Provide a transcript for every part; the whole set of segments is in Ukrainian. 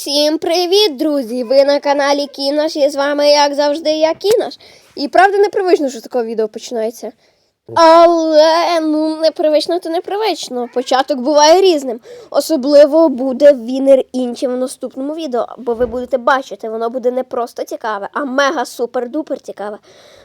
Всім привіт, друзі! Ви на каналі Кінош і з вами, як завжди, я Кінош. І правда непривично, що таке відео починається. Але ну непривично, то непривично. Початок буває різним. Особливо буде вінер іншим в наступному відео, бо ви будете бачити, воно буде не просто цікаве, а мега супер-дупер цікаве.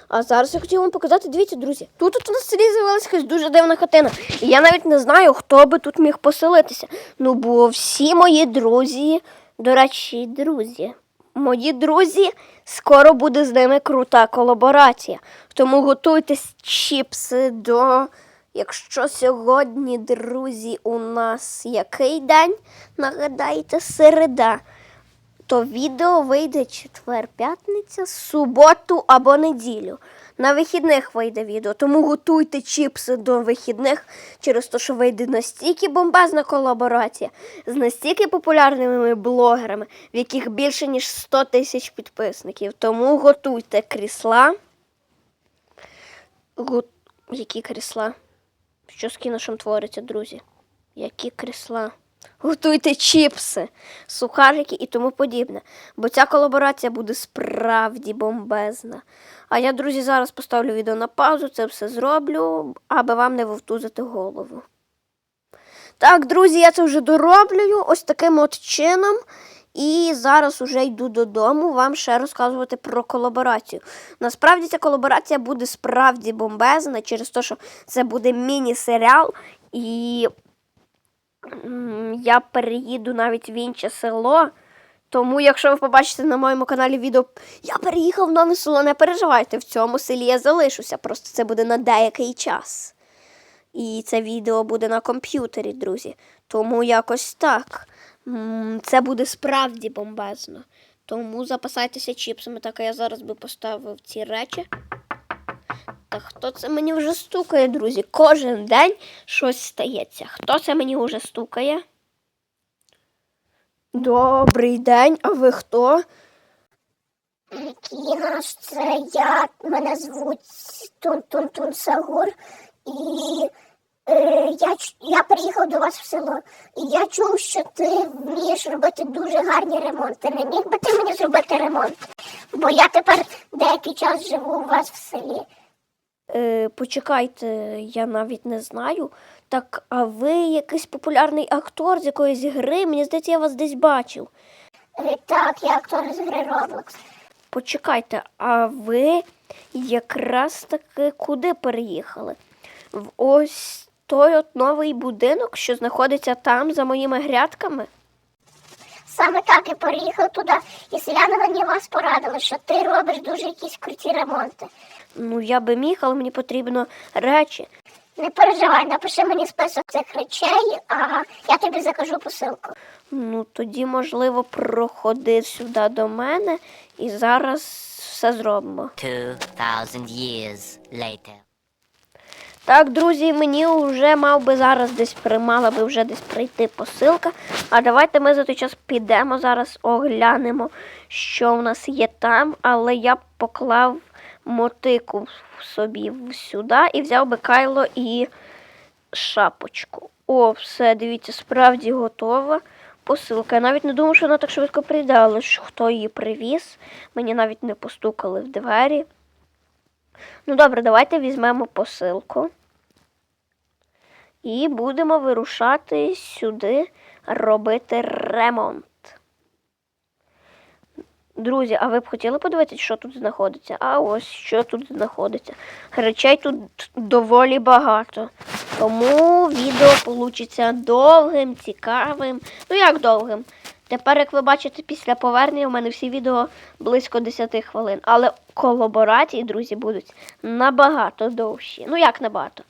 А зараз я хотів вам показати, дивіться, друзі. Тут, у нас селі з'явилася якась дуже дивна хатина. І я навіть не знаю, хто би тут міг поселитися. Ну, бо всі мої друзі, до речі, друзі. Мої друзі, скоро буде з ними крута колаборація. Тому готуйтесь чіпси до. Якщо сьогодні, друзі, у нас який день? Нагадайте, середа. То відео вийде четвер, п'ятниця, суботу або неділю. На вихідних вийде відео, тому готуйте чіпси до вихідних через те, що вийде настільки бомбезна колаборація з настільки популярними блогерами, в яких більше ніж 100 тисяч підписників. Тому готуйте крісла. Го... Які крісла? Що з кіношем твориться, друзі? Які крісла? Готуйте чіпси, сухарики і тому подібне. Бо ця колаборація буде справді бомбезна. А я, друзі, зараз поставлю відео на паузу, це все зроблю, аби вам не вовтузити голову. Так, друзі, я це вже дороблюю ось таким от чином. І зараз уже йду додому вам ще розказувати про колаборацію. Насправді ця колаборація буде справді бомбезна через те, що це буде міні-серіал. І я переїду навіть в інше село. Тому, якщо ви побачите на моєму каналі відео, я переїхав в нове село, не переживайте, в цьому селі я залишуся. Просто це буде на деякий час. І це відео буде на комп'ютері, друзі. Тому якось так. Це буде справді бомбезно. Тому запасайтеся чіпсами. Так, я зараз би поставив ці речі. Та хто це мені вже стукає, друзі? Кожен день щось стається. Хто це мені вже стукає? Добрий день, а ви хто? Кінош, це я, мене звуть Тун-Тун-Тун Сагур, і е, я, я приїхав до вас в село, і я чув, що ти вмієш робити дуже гарні ремонти. Не міг би ти мені зробити ремонт? Бо я тепер деякий час живу у вас в селі. Е, почекайте, я навіть не знаю. Так, а ви якийсь популярний актор з якоїсь гри? Мені здається, я вас десь бачив. Е, так, я актор з гри Roblox. Почекайте, а ви якраз таки куди переїхали? В ось той от новий будинок, що знаходиться там за моїми грядками? Саме так і переїхав туди, і селяни мені вас порадили, що ти робиш дуже якісь круті ремонти. Ну, я би міг, але мені потрібно речі. Не переживай, напиши мені список цих речей, а я тобі закажу посилку. Ну, тоді, можливо, проходи сюди до мене і зараз все зробимо. 2,000 years later. Так, друзі, мені вже мав би зараз десь примала би вже десь прийти посилка. А давайте ми за той час підемо зараз, оглянемо, що в нас є там. Але я б поклав мотику собі сюди і взяв би кайло і шапочку. О, все, дивіться, справді готова. Посилка. Я навіть не думав, що вона так швидко прийде, але ж хто її привіз. Мені навіть не постукали в двері. Ну добре, давайте візьмемо посилку. І будемо вирушати сюди робити ремонт. Друзі, а ви б хотіли подивитися, що тут знаходиться? А ось що тут знаходиться. Речей тут доволі багато. Тому відео получиться довгим, цікавим. Ну як довгим? Тепер, як ви бачите, після повернення у мене всі відео близько 10 хвилин. Але колаборації, друзі, будуть набагато довші. Ну як набагато?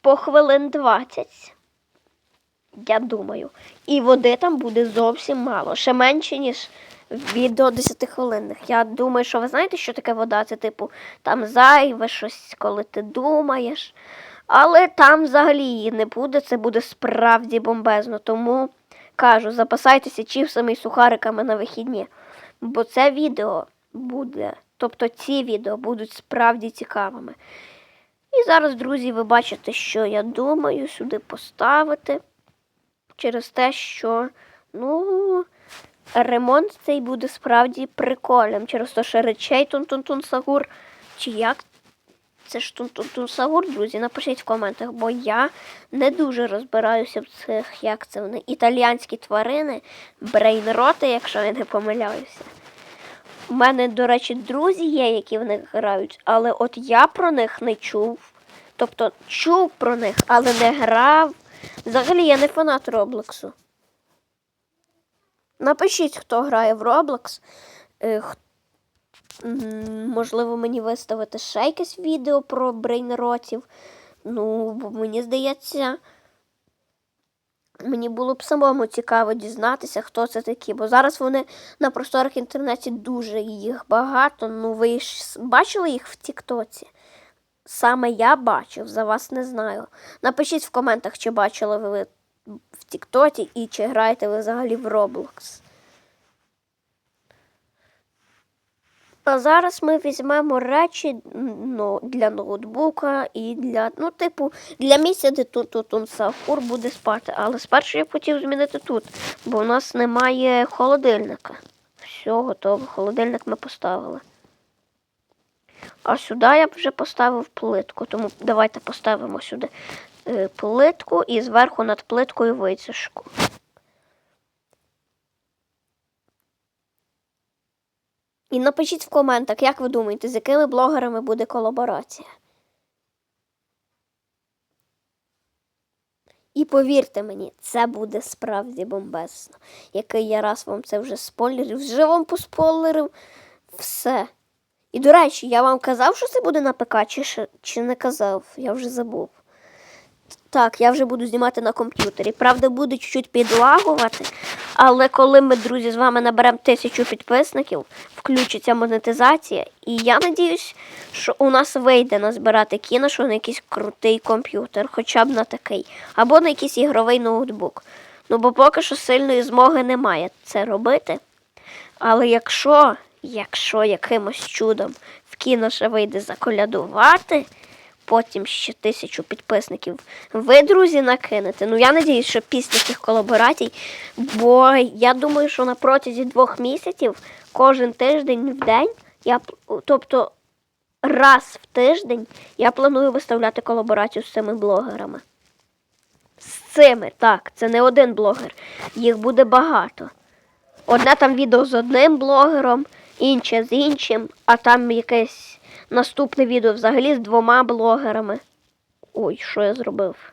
По хвилин 20. Я думаю. І води там буде зовсім мало. Ще менше, ніж відео 10 хвилинних. Я думаю, що ви знаєте, що таке вода? Це типу там зайве щось, коли ти думаєш. Але там взагалі її не буде, це буде справді бомбезно. Тому кажу, запасайтеся чіпсами і сухариками на вихідні. Бо це відео буде, тобто ці відео будуть справді цікавими. І зараз, друзі, ви бачите, що я думаю сюди поставити через те, що, ну, ремонт цей буде справді прикольним. Через те, що речей Тун-Тун-Тун Сагур. Чи як? Це ж Тун-Тун-Тун Сагур, друзі, напишіть в коментах, бо я не дуже розбираюся в цих, як це вони, італіянські тварини, брейнроти, якщо я не помиляюся. У мене, до речі, друзі є, які в них грають, але от я про них не чув. Тобто чув про них, але не грав. Взагалі я не фанат Роблоксу. Напишіть, хто грає в Roblox. Е, Можливо, мені виставити ще якесь відео про брейнротів. Ну, мені здається, мені було б самому цікаво дізнатися, хто це такі. Бо зараз вони на просторах інтернеті дуже їх багато. Ну, ви ж бачили їх в Тіктоці? Саме я бачив, за вас не знаю. Напишіть в коментах, чи бачили ви в Тіктоці і чи граєте ви взагалі в Roblox. А зараз ми візьмемо речі ну, для ноутбука і для, ну, типу, для місця, де тут, тут, Сафур буде спати. Але спершу я хотів змінити тут, бо у нас немає холодильника. Все, готово. Холодильник ми поставили. А сюди я вже поставив плитку, тому давайте поставимо сюди плитку і зверху над плиткою витяжку. І напишіть в коментах, як ви думаєте, з якими блогерами буде колаборація. І повірте мені, це буде справді бомбесно. Який я раз вам це вже спойлерив, вже вам поспойлерив все. І до речі, я вам казав, що це буде на ПК, чи, чи не казав, я вже забув. Так, я вже буду знімати на комп'ютері. Правда, буде чуть-чуть підлагувати, але коли ми, друзі, з вами наберемо тисячу підписників, включиться монетизація, і я надіюсь, що у нас вийде назбирати кіношу на якийсь крутий комп'ютер, хоча б на такий, або на якийсь ігровий ноутбук. Ну, бо поки що сильної змоги немає це робити. Але якщо, якщо якимось чудом в кіно ще вийде заколядувати, потім ще тисячу підписників ви, друзі, накинете. Ну, я надіюсь, що після цих колаборацій, бо я думаю, що на протязі двох місяців кожен тиждень в день, я, тобто раз в тиждень, я планую виставляти колаборацію з цими блогерами. З цими, так, це не один блогер, їх буде багато. Одне там відео з одним блогером, інше з іншим, а там якесь наступне відео взагалі з двома блогерами. Ой, що я зробив?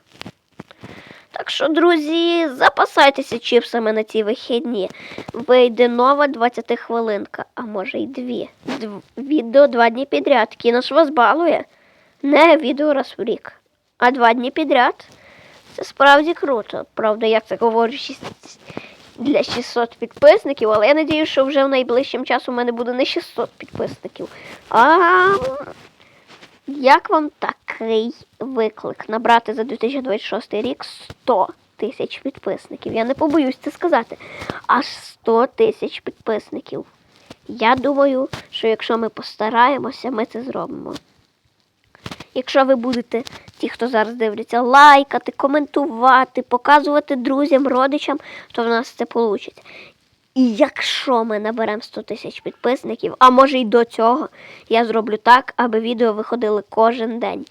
Так що, друзі, запасайтеся чіпсами на ці вихідні. Вийде нова 20 хвилинка, а може й дві. Дв... Відео два дні підряд. Кіно ж вас балує. Не відео раз в рік, а два дні підряд. Це справді круто. Правда, я це говорю шість- для 600 підписників, але я надію, що вже в найближчим часом у мене буде не 600 підписників. А як вам такий виклик набрати за 2026 рік 100 тисяч підписників? Я не побоюсь це сказати. Аж 100 тисяч підписників. Я думаю, що якщо ми постараємося, ми це зробимо. Якщо ви будете, ті, хто зараз дивляться, лайкати, коментувати, показувати друзям, родичам, то в нас це вийде. І якщо ми наберемо 100 тисяч підписників, а може й до цього, я зроблю так, аби відео виходили кожен день.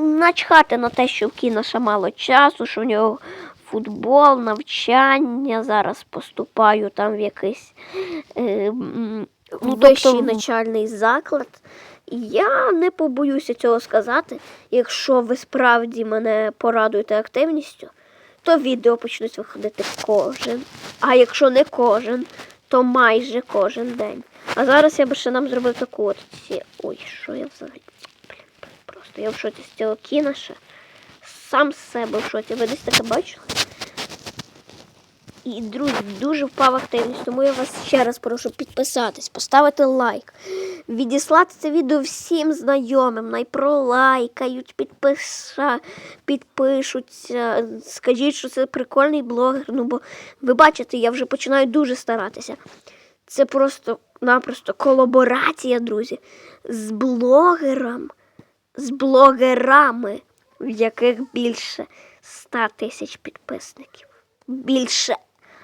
Начхати на те, що в кіно ще мало часу, що в нього футбол, навчання, зараз поступаю там в якийсь е, Ну, вищий тобто- начальний заклад. Я не побоюся цього сказати. Якщо ви справді мене порадуєте активністю, то відео почнуть виходити кожен. А якщо не кожен, то майже кожен день. А зараз я би ще нам зробив таку от ці. Ой, що я взагалі. Блін, просто я в шоці з цього кіноша. Сам з себе в шоці. Ви десь таке бачили? І, друзі, дуже впав активність, тому я вас ще раз прошу підписатись, поставити лайк, відіслати це відео всім знайомим, найпролайкають, підпиша, підпишуться, скажіть, що це прикольний блогер. Ну, бо ви бачите, я вже починаю дуже старатися. Це просто-напросто колаборація, друзі, з блогером, з блогерами, в яких більше 100 тисяч підписників. Більше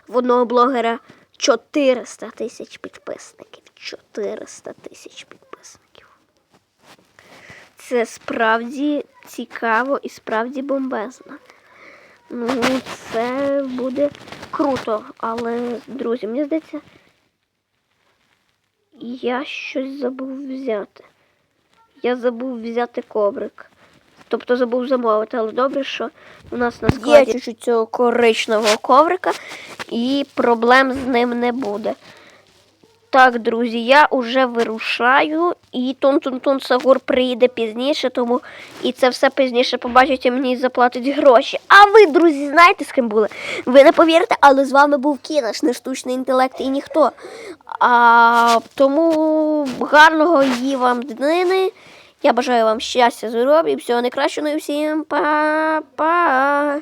В одного блогера 400 тисяч підписників. 400 тисяч підписників. Це справді цікаво і справді бомбезно. Ну, це буде круто, але, друзі, мені здається, я щось забув взяти. Я забув взяти коврик. Тобто забув замовити, але добре, що у нас на складі є чуть-чуть цього коричневого коврика, і проблем з ним не буде. Так, друзі, я вже вирушаю, і Тун-Тун-Тун Сагур приїде пізніше, тому і це все пізніше побачите, мені заплатить гроші. А ви, друзі, знаєте, з ким були? Ви не повірите, але з вами був Кінаш, не штучний інтелект і ніхто. А, тому гарного її вам днини. Я бажаю вам щастя, здоров'я всього найкращого. Ну і всім па-па!